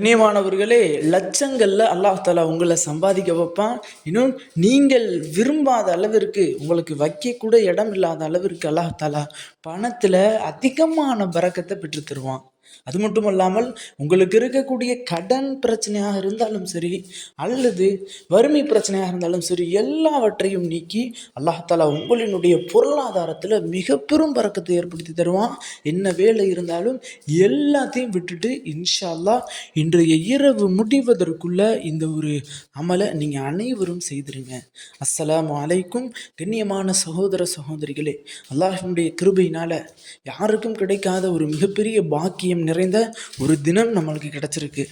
கண்ணியமானவர்களே லட்சங்களில் அல்லாஹ் தாலா உங்களை சம்பாதிக்க வைப்பான். இன்னும் நீங்கள் விரும்பாத அளவிற்கு உங்களுக்கு வைக்கக்கூட இடம் இல்லாத அளவிற்கு அல்லாஹ் தாலா பணத்தில் அதிகமான பறக்கத்தை பெற்று தருவான். அது மட்டும் அல்லாமல் உங்களுக்கு இருக்கக்கூடிய கடன் பிரச்சனையாக இருந்தாலும் சரி அல்லது வறுமை பிரச்சனையாக இருந்தாலும் சரி எல்லாவற்றையும் நீக்கி அல்லாஹாலா உங்களினுடைய பொருளாதாரத்தில் மிக பெரும் பறக்கத்தை ஏற்படுத்தி தருவான். என்ன வேலை இருந்தாலும் எல்லாத்தையும் விட்டுட்டு இன்ஷா அல்லாஹ் இன்றைய இரவு முடிவதற்குள்ள இந்த ஒரு அமலை நீங்கள் அனைவரும் செய்திருங்க. அஸ்ஸலாமு அலைக்கும் கண்ணியமான சகோதர சகோதரிகளே அல்லாஹினுடைய கிருபையினால் யாருக்கும் கிடைக்காத ஒரு மிகப்பெரிய பாக்கியம் நிறைந்த ஒரு தினம் நம்மளுக்கு கிடைச்சிருக்கு.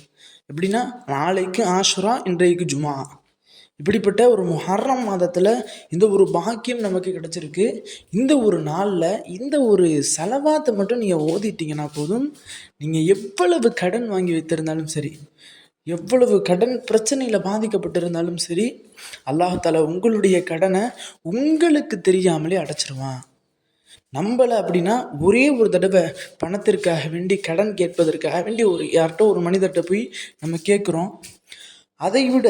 எப்படின்னா நாளைக்கு ஆஷுரா இன்றைக்கு ஜுமா இப்படிப்பட்ட ஒரு முஹர்ரம் மாதத்தில் இந்த ஒரு பாக்கியம் நமக்கு கிடச்சிருக்கு. இந்த ஒரு நாளில் இந்த ஒரு செலவாத்தை மட்டும் நீங்கள் ஓதிட்டீங்கன்னா போதும். நீங்கள் எவ்வளவு கடன் வாங்கி வைத்திருந்தாலும் சரி எவ்வளவு கடன் பிரச்சனையில் பாதிக்கப்பட்டிருந்தாலும் சரி அல்லாஹால உங்களுடைய கடனை உங்களுக்கு தெரியாமலே அடைச்சிருவான். நம்பலை அப்படின்னா ஒரே ஒரு தடவை பணத்திற்காக வேண்டி கடன் கேட்பதற்காக வேண்டி ஒரு யார்கிட்ட ஒரு மனிதர்கிட்ட போய் நம்ம கேட்குறோம். அதை விட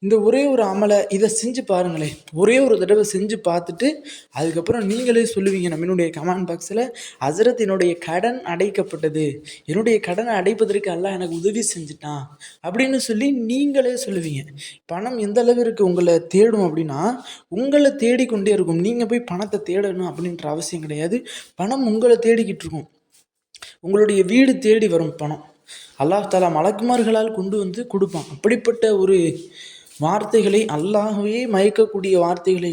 இந்த ஒரே ஒரு அமலை இதை செஞ்சு பாருங்களேன் ஒரே ஒரு தடவை செஞ்சு பார்த்துட்டு அதுக்கப்புறம் நீங்களே சொல்லுவீங்க நம்ம என்னுடைய கமெண்ட் பாக்ஸில் ஹசரத் என்னுடைய கடன் அடைக்கப்பட்டது. என்னுடைய கடனை அடைப்பதற்கு அல்லாஹ் எனக்கு உதவி செஞ்சுட்டான். அப்படின்னு சொல்லி நீங்களே சொல்லுவீங்க. பணம் எந்த அளவிற்கு உங்களை தேடும் அப்படின்னா உங்களை தேடிக்கொண்டே இருக்கும். நீங்கள் போய் பணத்தை தேடணும் அப்படின்ற அவசியம் கிடையாது. பணம் உங்களை தேடிக்கிட்டு இருக்கும். உங்களுடைய வீடு தேடி வரும் பணம். அல்லாஹ் தாலா மலக்குமார்களால் கொண்டு வந்து கொடுப்பான். அப்படிப்பட்ட ஒரு வார்த்தைகளை அல்லாகவே மயக்கக்கூடிய வார்த்தைகளை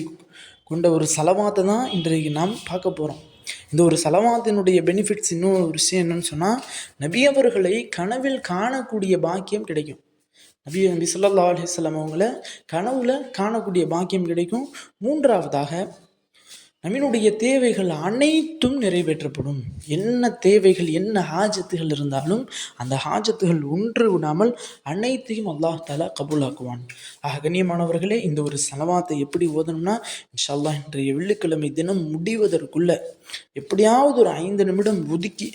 கொண்ட ஒரு செலவாத்தை தான் இன்றைக்கு நாம் பார்க்க போகிறோம் இந்த ஒரு செலவாத்தினுடைய பெனிஃபிட்ஸ் இன்னும் ஒரு விஷயம் என்னன்னு சொன்னால் நபி அவர்களை கனவில் காணக்கூடிய பாக்கியம் கிடைக்கும். நபி நபி சொல்லா அலிஸ்லாம் அவங்கள கனவுல காணக்கூடிய பாக்கியம் கிடைக்கும். மூன்றாவதாக நம்மினுடைய தேவைகள் அனைத்தும் நிறைவேற்றப்படும். என்ன தேவைகள் என்ன ஹாஜத்துகள் இருந்தாலும் அந்த ஹாஜத்துகள் ஒன்று விடாமல் அனைத்தையும் அல்லாஹ் தாலா கபூலாக்குவான். ஆக கண்ணியமானவர்களே இந்த ஒரு செலவாத்தை எப்படி ஓதணும்னா இன்ஷால்லா அல்லாஹ் இன்றைய வெள்ளிக்கிழமை தினம் முடிவதற்குள்ள எப்படியாவது ஒரு ஐந்து நிமிடம் ஒதுக்கி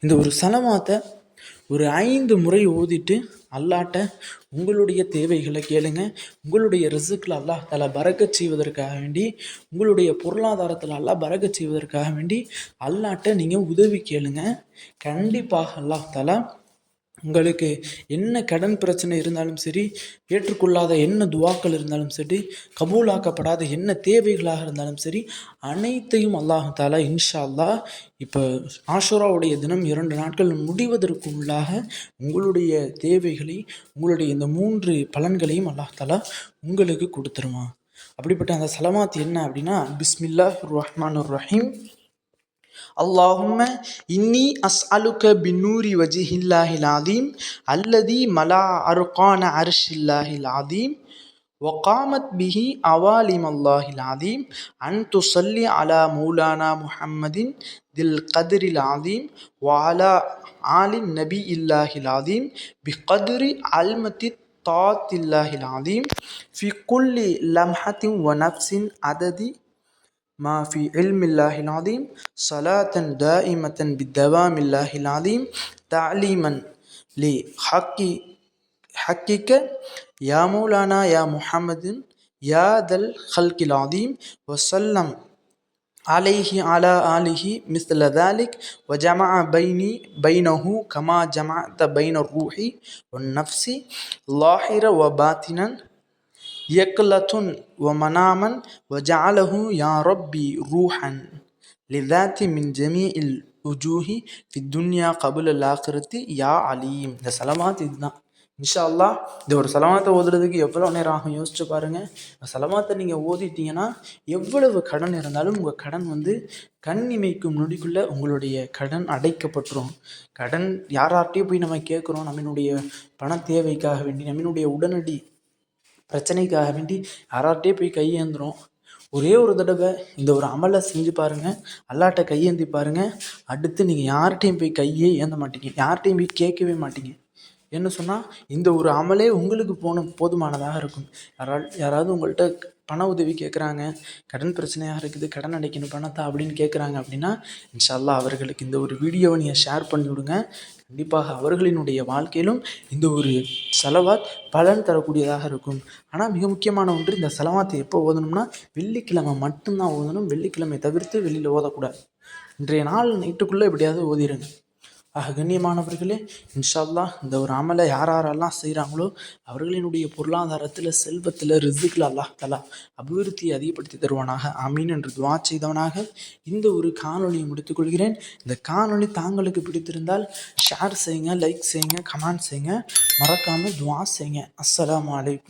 இந்த ஒரு செலவாத்தை ஒரு ஐந்து முறை ஓதிட்டு அல்லாட்ட உங்களுடைய தேவைகளை கேளுங்க. உங்களுடைய ரிசுக்கில் அல்லாஹ் தலா பறக்க செய்வதற்காக வேண்டி உங்களுடைய பொருளாதாரத்தில் அல்லாஹ் பறக்க செய்வதற்காக வேண்டி அல்லாட்ட நீங்கள் உதவி கேளுங்க. கண்டிப்பாக அல்லாஹ் தலா உங்களுக்கு என்ன கடன் பிரச்சனை இருந்தாலும் சரி ஏற்றுக்கொள்ளாத என்ன துவாக்கள் இருந்தாலும் சரி கபூலாக்கப்படாத என்ன தேவைகளாக இருந்தாலும் சரி அனைத்தையும் அல்லாஹ் தாலா இன்ஷா அல்லாஹ் இப்போ ஆஷுராவுடைய தினம் இரண்டு நாட்கள் முடிவதற்கு உள்ளாக உங்களுடைய தேவைகளை உங்களுடைய இந்த மூன்று பலன்களையும் அல்லாஹ் தாலா உங்களுக்கு கொடுத்துருவான். அப்படிப்பட்ட அந்த சலமாத் என்ன அப்படின்னா பிஸ்மில்லா ரஹ்மான் ரஹீம். اللهم إني أسألك بنور وجه الله العظيم الذي ملا أرقان عرش الله العظيم وقامت به عوالم الله العظيم أن تصلي على مولانا محمد ذي القدر العظيم وعلى آل النبي الله العظيم بقدر علمة طاعة الله العظيم في كل لمحة ونفس عدد ما في علم الله العظيم صلاة دائمة بدوام الله العظيم تعليما لحق حقك. يا مولانا يا محمد يا ذا الخلق العظيم وسلم عليه على آله مثل ذلك وجمع بيني بينه كما جمعت بين الروح والنفس ظاهرا وباطنا. يقلة ومناما وجعله يا ربي روحا لذات من جميع الوجوه في الدنيا قبل الآخرة يا عليم இந்த சலமாத் இதுதான் இன்ஷா அல்லாஹ் இந்த ஒரு சலமாத்தை ஓதுறதுக்கு எவ்வளோ நேரம் ஆகும் யோசிச்சு பாருங்கள் இந்த சலமாத்தை நீங்கள் ஓதிட்டீங்கன்னா எவ்வளவு கடன் இருந்தாலும் உங்கள் கடன் வந்து கண் இமைக்கும் நொடிக்குள்ளே உங்களுடைய கடன் அடைக்கப்பட்டுரும் கடன் யார்கிட்டையும் போய் நம்ம கேட்குறோம் நம்மளுடைய பண தேவைக்காக வேண்டி நம்மளுடைய உடனடி பிரச்சனைக்காக வேண்டி யாரார்ட்டே போய் கையேந்துறோம். ஒரே ஒரு தடவை இந்த ஒரு அமலை செஞ்சு பாருங்கள் அல்லாட்ட கையேந்தி பாருங்கள் அடுத்து நீங்கள் யார்கிட்டையும் போய் கையே ஏந்த மாட்டீங்க. யார்கிட்டையும் போய் கேட்கவே மாட்டீங்க. என்ன சொன்னால் இந்த ஒரு அமலே உங்களுக்கு போன போதுமானதாக இருக்கும். யாரால் யாராவது உங்கள்கிட்ட பண உதவி கேட்குறாங்க கடன் பிரச்சனையாக இருக்குது கடன் அடைக்கணும் பணத்தை அப்படின்னு கேட்குறாங்க அப்படின்னா இன்ஷால்லா அவர்களுக்கு இந்த ஒரு வீடியோவை நீங்கள் ஷேர் பண்ணி விடுங்க. கண்டிப்பாக அவர்களினுடைய வாழ்க்கையிலும் இந்த ஒரு செலவாத் பலன் தரக்கூடியதாக இருக்கும். ஆனால் மிக முக்கியமான ஒன்று இந்த செலவாத்தை எப்போ ஓதணும்னா வெள்ளிக்கிழமை மட்டும்தான் ஓதணும். வெள்ளிக்கிழமை தவிர்த்து வெளியில் ஓதக்கூடாது. இன்றைய நாள் நைட்டுக்குள்ளே எப்படியாவது ஓதிடுங்க ஆக கண்ணியமானவர்களே இன்ஷா அல்லாஹ் இந்த ஒரு அமலை யார் யாரெல்லாம் செய்கிறாங்களோ அவர்களினுடைய பொருளாதாரத்தில் செல்வத்தில் ரிசுக்கில் அல்லாஹ் தலா அபிவிருத்தியை அதிகப்படுத்தி தருவானாக. அமீன் என்று துவா செய்தவனாக இந்த ஒரு காணொலியை முடித்துக்கொள்கிறேன் இந்த காணொலி தாங்களுக்கு பிடித்திருந்தால் ஷேர் செய்யுங்க லைக் செய்யுங்க கமெண்ட் செய்யுங்க. மறக்காமல் துவா செய்யுங்க. அஸ்லாம் வலைக்கும்